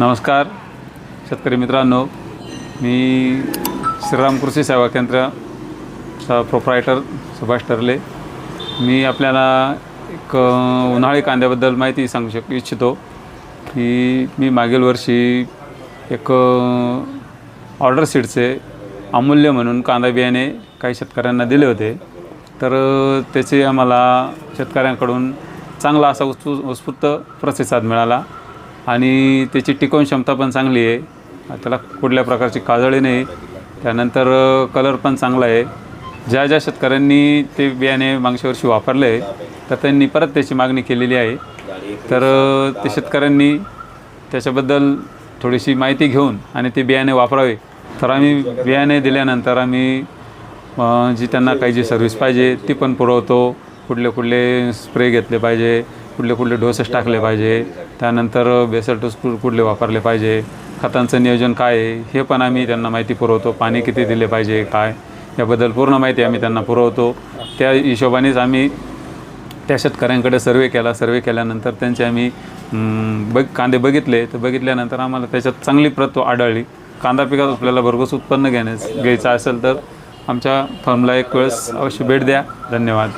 नमस्कार शेतकरी मित्रांनो. मी श्रीराम कृषी सेवा केंद्रचा प्रोप्रायटर सुभाष टरले. मी आपल्याला एक उन्हाळी कांद्याबद्दल माहिती सांगू शक इच्छितो की मी मागील वर्षी एक ऑर्डर सीटचे अमूल्य म्हणून कांदा बियाणे काही शेतकऱ्यांना दिले होते. तर त्याचे आम्हाला शेतकऱ्यांकडून चांगला असा उत्सु उत्स्फूर्त प्रतिसाद मिळाला. आणि त्याची टिकवून क्षमता पण चांगली आहे. त्याला कुठल्या प्रकारची काजळी नाही. त्यानंतर कलर पण चांगला आहे. ज्या ज्या शेतकऱ्यांनी ते बियाणे मागच्या वर्षी वापरले तर त्यांनी परत त्याची मागणी केलेली आहे. तर ते शेतकऱ्यांनी त्याच्याबद्दल थोडीशी माहिती घेऊन आणि ते बियाणे वापरावे. तर आम्ही बियाणे दिल्यानंतर आम्ही जी त्यांना काही जी सर्व्हिस पाहिजे ती पण पुरवतो. कुठले कुठले स्प्रे घेतले पाहिजे. कुठले कुठले डोसेस टाकले पाहिजे त्यानंतर बेसल कुठले वापरले पाहिजे खतांचं नियोजन काय आहे हे पण आम्ही त्यांना माहिती पुरवतो पाणी किती दिले पाहिजे काय याबद्दल पूर्ण माहिती आम्ही त्यांना पुरवतो. त्या हिशोबानेच आम्ही त्या शेतकऱ्यांकडे सर्वे केला सर्वे केल्यानंतर त्यांचे आम्ही हम्म, बघ कांदे बघितले तर बघितल्यानंतर आम्हाला त्याच्यात चांगली प्रत आढळली. कांदा पिकात आपल्याला भरघोस उत्पन्न घेण्यास घ्यायचं असेल तर आमच्या फर्मला एक वेळेस अवश्य भेट द्या. धन्यवाद.